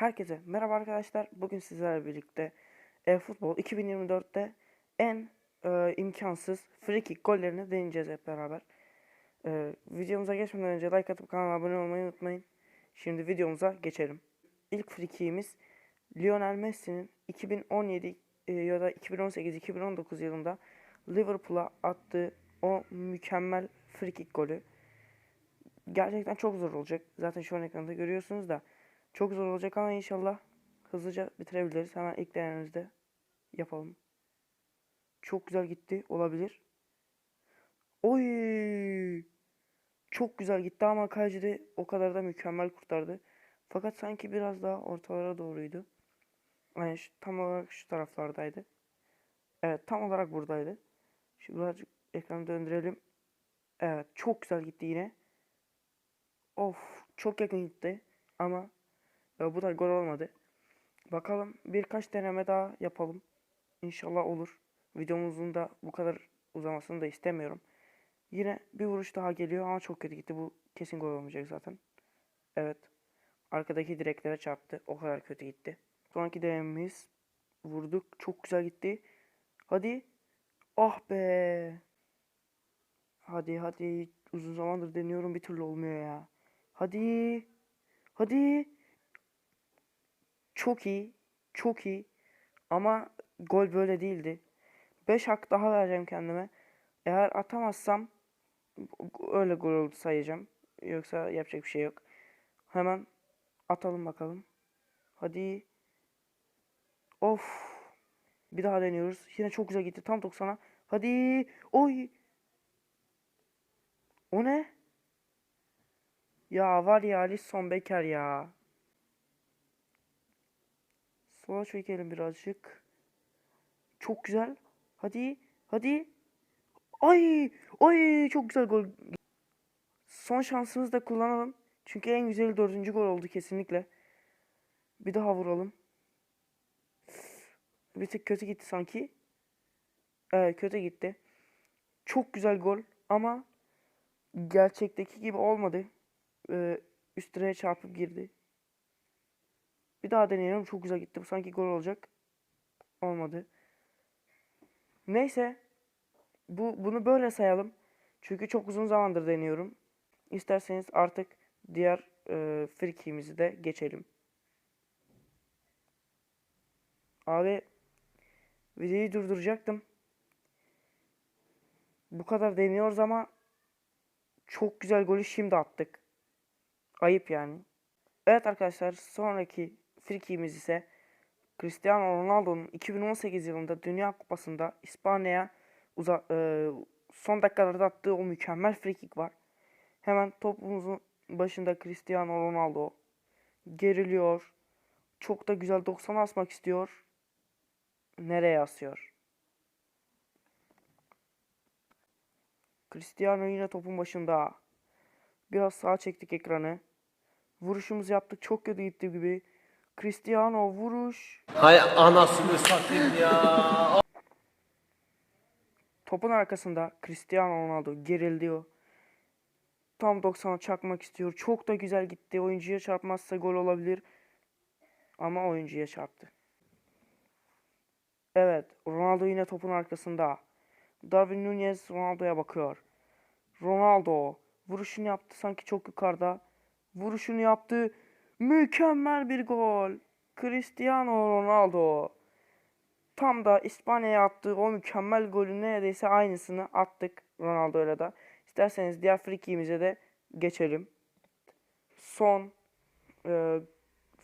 Herkese merhaba arkadaşlar. Bugün sizlerle birlikte e-futbol 2024'te en e, imkansız free kick gollerini deneyeceğiz hep beraber. E, videomuza geçmeden önce like atıp kanala abone olmayı unutmayın. Şimdi videomuza geçelim. İlk free kick'imiz Lionel Messi'nin 2017 e, ya da 2018-2019 yılında Liverpool'a attığı o mükemmel free kick golü. Gerçekten çok zor olacak. Zaten şu an ekranda görüyorsunuz da. Çok zor olacak ama inşallah hızlıca bitirebiliriz. Hemen ilk denememizde yapalım. Çok güzel gitti. Olabilir. Oy! Çok güzel gitti ama kaleci de o kadar da mükemmel kurtardı. Fakat sanki biraz daha ortalara doğruydu. Yani şu, tam olarak şu taraflardaydı. Evet tam olarak buradaydı. Şimdi birazcık ekranı döndürelim. Evet çok güzel gitti yine. Of çok yakın gitti. Ama e, bu da gol olmadı. Bakalım birkaç deneme daha yapalım. İnşallah olur. Videomuzun da bu kadar uzamasını da istemiyorum. Yine bir vuruş daha geliyor ama çok kötü gitti. Bu kesin gol olmayacak zaten. Evet. Arkadaki direklere çarptı. O kadar kötü gitti. Sonraki denememiz vurduk. Çok güzel gitti. Hadi. Ah be. Hadi hadi. Uzun zamandır deniyorum bir türlü olmuyor ya. Hadi. Hadi. Çok iyi. Çok iyi. Ama gol böyle değildi. 5 hak daha vereceğim kendime. Eğer atamazsam öyle gol oldu sayacağım. Yoksa yapacak bir şey yok. Hemen atalım bakalım. Hadi. Of. Bir daha deniyoruz. Yine çok güzel gitti. Tam 90'a. Hadi. Oy. O ne? Ya var ya Alisson Becker ya. Sola çekelim birazcık. Çok güzel. Hadi. Hadi. Ay. Ay çok güzel gol. Son şansımızı da kullanalım. Çünkü en güzeli dördüncü gol oldu kesinlikle. Bir daha vuralım. Bir tık kötü gitti sanki. Evet kötü gitti. Çok güzel gol ama gerçekteki gibi olmadı. Ee, üst direğe çarpıp girdi. Bir daha deneyelim. Çok güzel gitti. Bu sanki gol olacak. Olmadı. Neyse. Bu bunu böyle sayalım. Çünkü çok uzun zamandır deniyorum. İsterseniz artık diğer e, frikimizi de geçelim. Abi videoyu durduracaktım. Bu kadar deniyoruz ama çok güzel golü şimdi attık. Ayıp yani. Evet arkadaşlar sonraki frikimiz ise Cristiano Ronaldo'nun 2018 yılında Dünya Kupası'nda İspanya'ya uza e, son dakikalarda attığı o mükemmel frikik var. Hemen topumuzun başında Cristiano Ronaldo geriliyor. Çok da güzel 90 asmak istiyor. Nereye asıyor? Cristiano yine topun başında. Biraz sağa çektik ekranı. Vuruşumuzu yaptık. Çok kötü gitti gibi. Cristiano vuruş. Hay anasını satayım ya. Topun arkasında Cristiano Ronaldo gerildi. Tam 90'a çakmak istiyor. Çok da güzel gitti. Oyuncuya çarpmazsa gol olabilir. Ama oyuncuya çarptı. Evet. Ronaldo yine topun arkasında. Darwin Nunez Ronaldo'ya bakıyor. Ronaldo vuruşunu yaptı sanki çok yukarıda. Vuruşunu yaptı. Mükemmel bir gol. Cristiano Ronaldo. Tam da İspanya'ya attığı o mükemmel golün neredeyse aynısını attık Ronaldo'yla da. İsterseniz diğer frikimize de geçelim. Son e,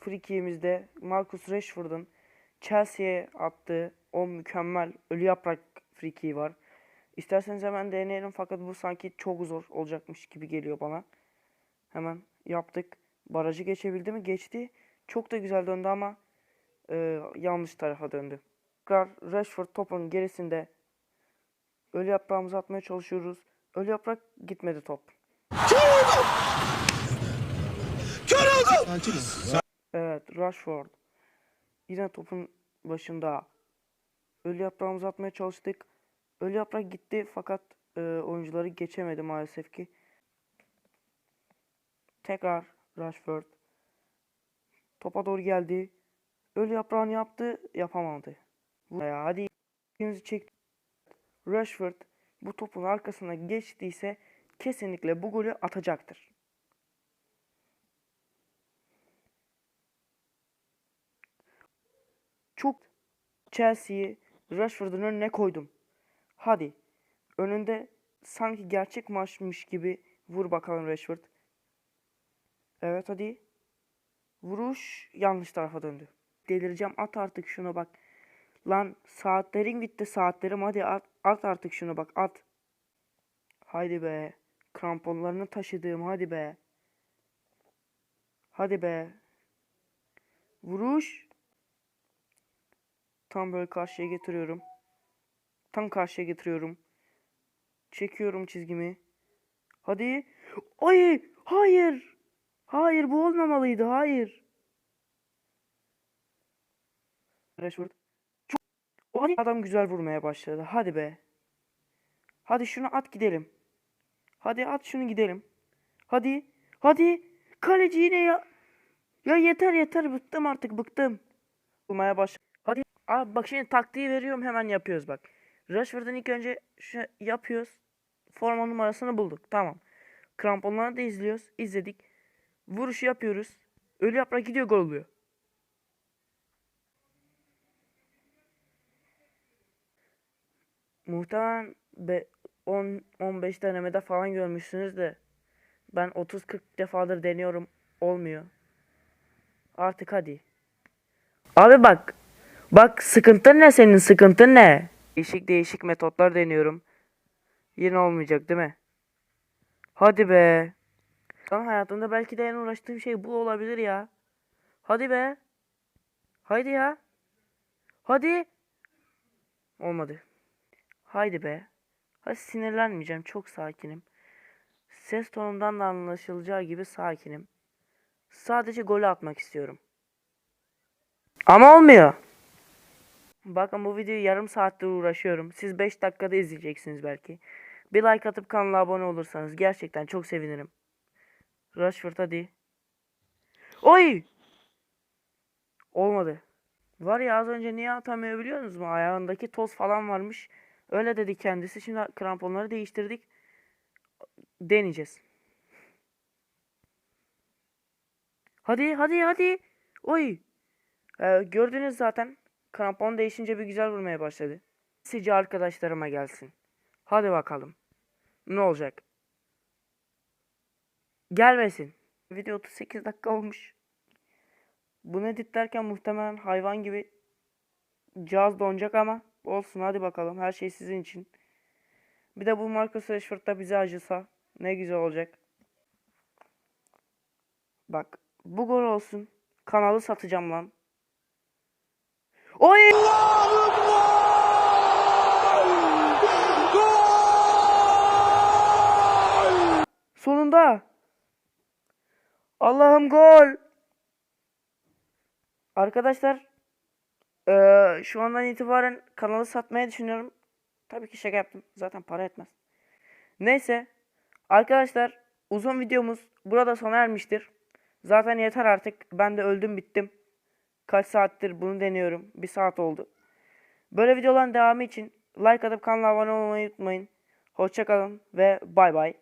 frikimizde Marcus Rashford'un Chelsea'ye attığı o mükemmel ölü yaprak frikiği var. İsterseniz hemen deneyelim fakat bu sanki çok zor olacakmış gibi geliyor bana. Hemen yaptık. Barajı geçebildi mi? Geçti. Çok da güzel döndü ama e, yanlış tarafa döndü. Tekrar Rashford topun gerisinde ölü yaprağımızı atmaya çalışıyoruz. Ölü yaprak gitmedi top. Evet Rashford. Yine topun başında. Ölü yaprağımızı atmaya çalıştık. Ölü yaprak gitti fakat e, oyuncuları geçemedi maalesef ki. Tekrar Rashford. Topa doğru geldi. Ölü yaprağını yaptı. Yapamadı. Ya hadi. İkinizi çek. Rashford bu topun arkasına geçtiyse kesinlikle bu golü atacaktır. Çok Chelsea'yi Rashford'un önüne koydum. Hadi. Önünde sanki gerçek maçmış gibi vur bakalım Rashford. Evet hadi. Vuruş yanlış tarafa döndü. Delireceğim at artık şuna bak. Lan saatlerin gitti saatlerim hadi at, at artık şunu bak at. Haydi be. Kramponlarını taşıdığım hadi be. Hadi be. Vuruş. Tam böyle karşıya getiriyorum. Tam karşıya getiriyorum. Çekiyorum çizgimi. Hadi. Ay, hayır. Hayır bu olmamalıydı. Hayır. Rashford. Çok O adam güzel vurmaya başladı. Hadi be. Hadi şunu at gidelim. Hadi at şunu gidelim. Hadi. Hadi. Kaleci yine ya. Ya yeter yeter bıktım artık bıktım. Vurmaya baş. Hadi. Abi bak şimdi taktiği veriyorum hemen yapıyoruz bak. Rashford'un ilk önce şu yapıyoruz. Forma numarasını bulduk. Tamam. Kramponları da izliyoruz. İzledik. Vuruşu yapıyoruz. Ölü yaprak gidiyor gol oluyor. Muhtemelen be 10 15 denemede falan görmüşsünüz de ben 30-40 defadır deniyorum olmuyor. Artık hadi. Abi bak. Bak sıkıntın ne senin sıkıntın ne? Değişik değişik metotlar deniyorum. Yine olmayacak değil mi? Hadi be. Lan hayatımda belki de en uğraştığım şey bu olabilir ya. Hadi be. Haydi ya. Hadi. Olmadı. Haydi be. Hadi sinirlenmeyeceğim. Çok sakinim. Ses tonumdan da anlaşılacağı gibi sakinim. Sadece golü atmak istiyorum. Ama olmuyor. Bakın bu videoyu yarım saattir uğraşıyorum. Siz 5 dakikada izleyeceksiniz belki. Bir like atıp kanala abone olursanız gerçekten çok sevinirim. Rashford hadi. Oy! Olmadı. Var ya az önce niye atamıyor biliyor musunuz mu? Ayağındaki toz falan varmış. Öyle dedi kendisi. Şimdi kramponları değiştirdik. Deneyeceğiz. Hadi hadi hadi. Oy. Ee, gördünüz zaten. Krampon değişince bir güzel vurmaya başladı. Sizce arkadaşlarıma gelsin. Hadi bakalım. Ne olacak? Gelmesin. Video 38 dakika olmuş. Bunu editlerken muhtemelen hayvan gibi cihaz donacak ama olsun hadi bakalım. Her şey sizin için. Bir de bu Marcus Rashford da bize acısa ne güzel olacak. Bak bu gol olsun. Kanalı satacağım lan. Oy! Sonunda. Allah'ım gol. Arkadaşlar eee, şu andan itibaren kanalı satmaya düşünüyorum. Tabii ki şaka yaptım. Zaten para etmez. Neyse. Arkadaşlar uzun videomuz burada sona ermiştir. Zaten yeter artık. Ben de öldüm bittim. Kaç saattir bunu deniyorum. Bir saat oldu. Böyle videoların devamı için like atıp kanala abone olmayı unutmayın. Hoşçakalın ve bay bay.